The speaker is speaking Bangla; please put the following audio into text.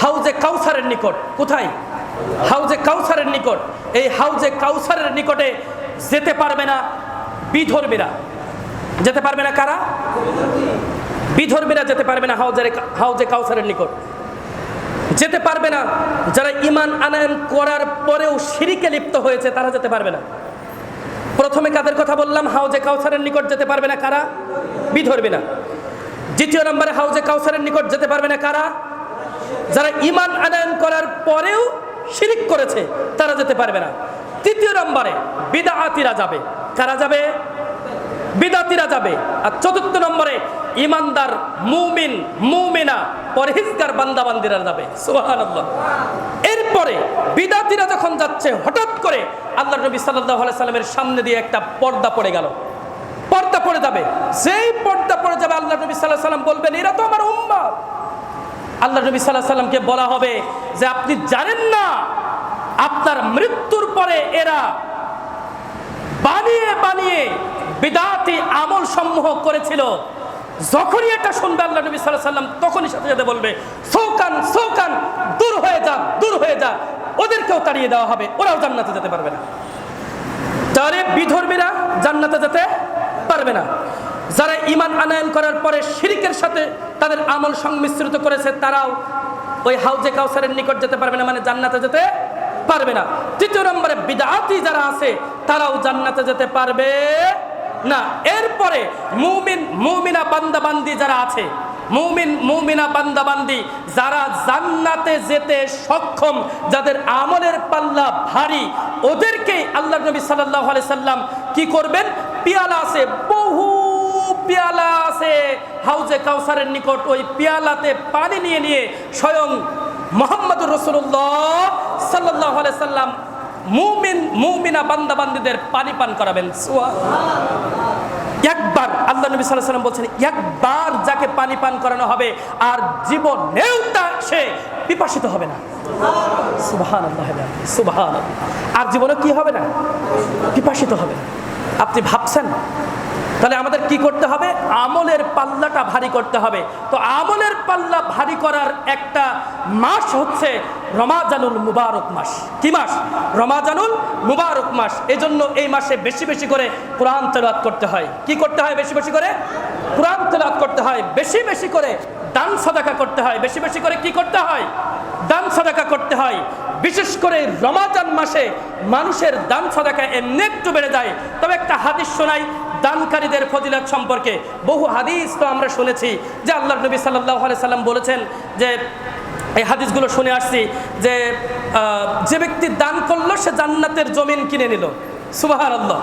হাউজে কাউসারের নিকট, কোথায়? হাউজে কাউসারের নিকট। এই হাউজে কাউসারের নিকটে যেতে পারবে না বিধর্মীরা। যেতে পারবে না কারা? বিধর্মীরা যেতে পারবে না হাউজের হাউজে কাউসারের নিকট। যেতে পারবে না, যারা ইমান আনায়ন করার পরেও সিঁড়িকে লিপ্ত হয়েছে, তারা যেতে পারবে না। প্রথমে কাদের কথা বললাম? হাউজে কাউসারের নিকট যেতে পারবে না কারা? বিধর্মী না দ্বিতীয় নম্বরে হাউজে কাউসারের নিকট যেতে পারবে না কারা? যারা ইমান আনায়ন করার পরেও শিরিক করেছে, তারা যেতে পারবে না। তৃতীয় নম্বরে বিদাতিরা যাবে। কারা যাবে? বিদাতিরা যাবে। আর চতুর্থ নম্বরে ইমানদার মুমিন, মুমিনা, পরহেজগার বান্দাবান্দিরা যাবে। সুবহানাল্লাহ। এরপরে, বিদাতিরা যখন যাচ্ছে, হঠাৎ করে আল্লাহ নবী সাল্লাল্লাহু সাল্লামের সামনে দিয়ে একটা পর্দা পড়ে গেল। পর্দা পড়ে যাবে। যেই পর্দা পড়ে যাবে, আল্লাহ নবী আলাইহি সাল্লাম বলবেন, এরা তো আমার উম্মত আল্লাহ নবী সাল্লাহ সাল্লামকে বলা হবে যে আপনি জানেন না আপনার মৃত্যুর পরে এরা বানিয়ে বানিয়ে বিদাতি আমল সমূহ করেছিল। যখনই এটা শুনবে আল্লাহ নবী সাল্লাহ সাল্লাম তখনই সাথে সাথে বলবে, সৌকান সৌকান, দূর হয়ে যা, দূর হয়ে যা। ওদেরকেও তাড়িয়ে দেওয়া হবে, ওরাও জান্নাতে যেতে পারবে না। তাহলে বিধর্মীরা জান্নাতে যেতে পারবে না। যারা ইমান আনায়ন করার পরে শিরিকের সাথে তাদের আমল সংমিশ্রিত করেছে, তারাও ওই হাউজে কাউসারের নিকট যেতে পারবে না মানে জান্নাতে যেতে পারবে না। তৃতীয় নম্বরে বিদাতি যারা আছে, তারাও জান্নাতে যেতে পারবে না। এরপরে মুমিন, মুমিনা বান্দাবান্দি যারা আছে, মুমিন, মুমিনা বান্দাবান্দি, যারা জান্নাতে যেতে সক্ষম, যাদের আমলের পাল্লা ভারী, ওদেরকেই আল্লাহ নবী আলাইহি সাল্লাম কি করবেন? পিয়ালা আছে, বহু পিয়ালা আছে। হাউজে কাউসারের নিকট ওই পিয়ালাতে পানি নিয়ে নিয়ে স্বয়ং মোহাম্মদুর রসুল্লাহ আলাইহি সাল্লাম মুমিন, মুমিনা বান্দাবান্দিদের পানি পান করাবেন। একবার আল্লাহ নবী সাল্লাহ সাল্লাম বলছেন, একবার যাকে পানি পান করানো হবে, আর জীবনেও তা সে পিপাসিত হবে না। সুবহান আর জীবনে কি হবে না? পিপাসিত হবে না। আপনি ভাবছেন? তাহলে আমাদের কি করতে হবে? আমলের পাল্লাটা ভারী করতে হবে। তো আমলের পাল্লা ভারী করার একটা মাস হচ্ছে রমাজানুল মুবারক মাস। কি মাস? রমাজানুল মুবারক মাস। এজন্য এই মাসে বেশি বেশি করে কোরআন তেলাওয়াত করতে হয়। কি করতে হয় বেশি বেশি করে? কোরআন তেলাওয়াত করতে হয়। বেশি বেশি করে দান সাদাকা করতে হয়। বেশি বেশি করে কি করতে হয়? দান সাদাকা করতে হয়। বিশেষ করে রমাজান মাসে মানুষের দান সাদাকা এমনি একটু বেড়ে যায়। তবে একটা হাদিস শোনাই দানকারীদের ফজিলত সম্পর্কে। বহু হাদিস তো আমরা শুনেছি যে আল্লাহ নবী সাল্লাহ সাল্লাম বলেছেন যে, এই হাদিসগুলো শুনে আসছি যে যে ব্যক্তি দান করল সে জান্নাতের জমিন কিনে নিল। সুবাহ আল্লাহ